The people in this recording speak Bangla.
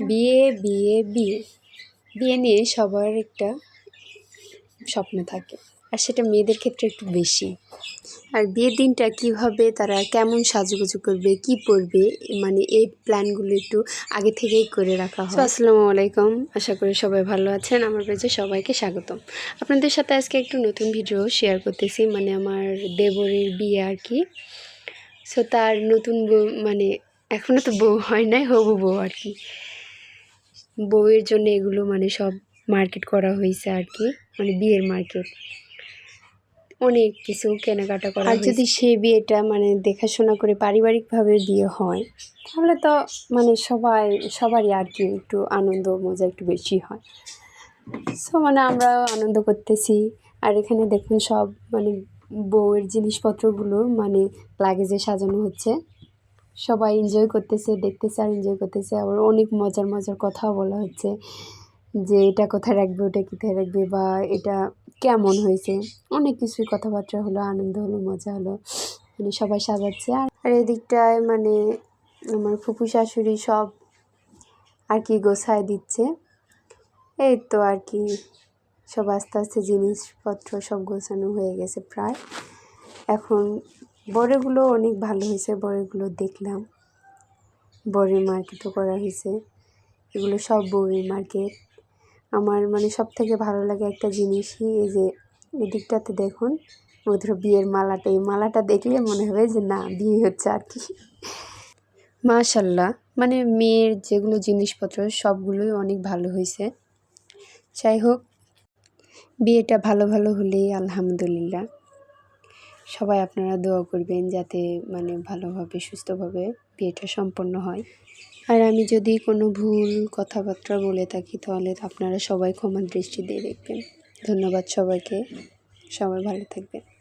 বিয়ে বিয়ে বিয়ে। বিয়ে নিয়ে সবার একটা স্বপ্ন থাকে। আর সেটা মেয়েদের ক্ষেত্রে একটু বেশি। আর বিয়ের দিনটা কীভাবে তারা কেমন সাজুগুজু করবে, কি পরবে মানে এই প্ল্যানগুলো একটু আগে থেকেই করে রাখা হয়। আসসালামু আলাইকুম। আশা করি সবাই ভালো আছেন। আমার পেজে সবাইকে স্বাগতম। আপনাদের সাথে আজকে একটু নতুন ভিডিও শেয়ার করতেছি মানে আমার দেবরের বিয়ে আর কি। সো, তার নতুন বউ মানে এখনও তো বউ হয় নাই, হবু বউ আর কি। বউয়ের জন্য এগুলো মানে সব মার্কেট করা হয়েছে আর কি মানে বিয়ের মার্কেট। অনেক কিছু কেনাকাটা করা আর যদি সে বিয়েটা মানে দেখাশোনা করে পারিবারিকভাবে বিয়ে হয় তাহলে তো মানে সবাই সবারই আর কি একটু আনন্দ মজা একটু বেশি হয়। সো মানে আমরাও আনন্দ করতেছি। আর এখানে দেখুন সব মানে বউয়ের জিনিসপত্রগুলো মানে লাগেজে সাজানো হচ্ছে। সবাই এনজয় করতেছে, দেখতেছে আর এনজয় করতেছে। আবার অনেক মজার মজার কথাও বলা হচ্ছে যে, এটা কোথায় রাখবে, ওটা কোথায় রাখবে বা এটা কেমন হয়েছে। অনেক কিছুই কথাবার্তা হলো, আনন্দ হলো, মজা হলো মানে সবাই সাজাচ্ছে। আর এদিকটায় মানে আমার ফুপু শাশুড়ি সব আর কি গোছায় দিচ্ছে। এই তো আর কি, সব আস্তে আস্তে জিনিসপত্র সব গোছানো হয়ে গেছে প্রায়। এখন বড়েগুলো অনেক ভালো হয়েছে, বড়েগুলো দেখলাম। বড়ের মার্কেটও করা হয়েছে। এগুলো সব বউয়ের মার্কেট। আমার মানে সব থেকে ভালো লাগে একটা জিনিসই, এই যে এদিকটাতে দেখুন, মধুর বিয়ের মালাটা। এই মালাটা দেখলে মনে হবে যে না, বিয়ে হচ্ছে আর কি। মাশাল্লাহ মানে মেয়ের যেগুলো জিনিসপত্র, সবগুলোই অনেক ভালো হয়েছে। যাই হোক, বিয়েটা ভালো ভালো হলেই আলহামদুলিল্লাহ। সবাই আপনারা দোয়া করবেন যাতে মানে ভালোভাবে, সুস্থভাবে বিয়েটা সম্পন্ন হয়। আর আমি যদি কোনো ভুল কথাবার্তা বলে থাকি, তাহলে আপনারা সবাই ক্ষমার দৃষ্টি দিয়ে দেখবেন। ধন্যবাদ সবাইকে। সবাই ভালো থাকবেন।